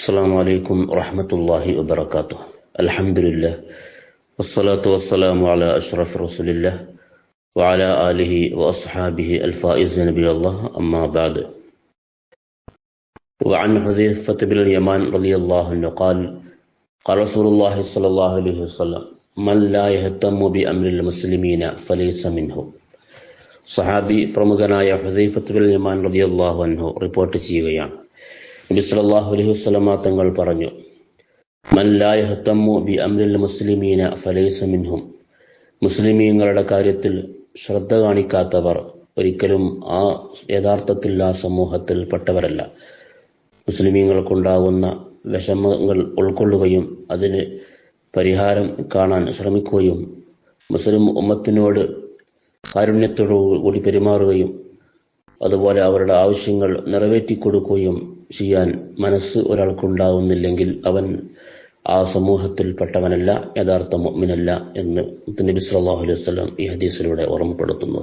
السلام عليكم ورحمة الله وبركاته الحمد لله والصلاة والسلام على أشرف رسول الله وعلى آله وأصحابه الفائزين بالله أما بعد وعن حذيفة بن اليمان رضي الله عنه قال قال رسول الله صلى الله عليه وسلم من لا يهتم بأمر المسلمين فليس منهم സഹാബി പ്രമുഖനായ ഹുസൈഫത്ത് ബിൻ യമാൻ റളിയല്ലാഹു അൻഹു റിപ്പോർട്ട് ചെയ്യുകയാണ് നബി സല്ലല്ലാഹു അലൈഹി വസല്ലമ തങ്ങൾ പറഞ്ഞു യഹ്തമ്മു ബി അംരിൽ മുസ്ലിമീന ഫലൈസ മിൻഹും. മുസ്ലിമീങ്ങളുടെ കാര്യത്തിൽ ശ്രദ്ധ കാണിക്കാത്തവർ ഒരിക്കലും ആ യഥാർത്ഥത്തിൽ ആ സമൂഹത്തിൽ പെട്ടവരല്ല മുസ്ലിമീങ്ങൾക്കുണ്ടാകുന്ന വിഷമങ്ങൾ ഉൾക്കൊള്ളുകയും അതിന് പരിഹാരം കാണാൻ ശ്രമിക്കുകയും മുസ്ലിം ഉമ്മത്തിനോട് കാരുണ്യത്തോടു കൂടി പെരുമാറുകയും അതുപോലെ അവരുടെ ആവശ്യങ്ങൾ നിറവേറ്റിക്കൊടുക്കുകയും ചെയ്യാൻ മനസ്സ് ഒരാൾക്കുണ്ടാവുന്നില്ലെങ്കിൽ അവൻ ആ സമൂഹത്തിൽപ്പെട്ടവനല്ല യഥാർത്ഥ മുഅ്മിനല്ല എന്ന് നബി സല്ലല്ലാഹു അലൈഹി വസല്ലം ഈ ഹദീസിലൂടെ ഓർമ്മപ്പെടുത്തുന്നു.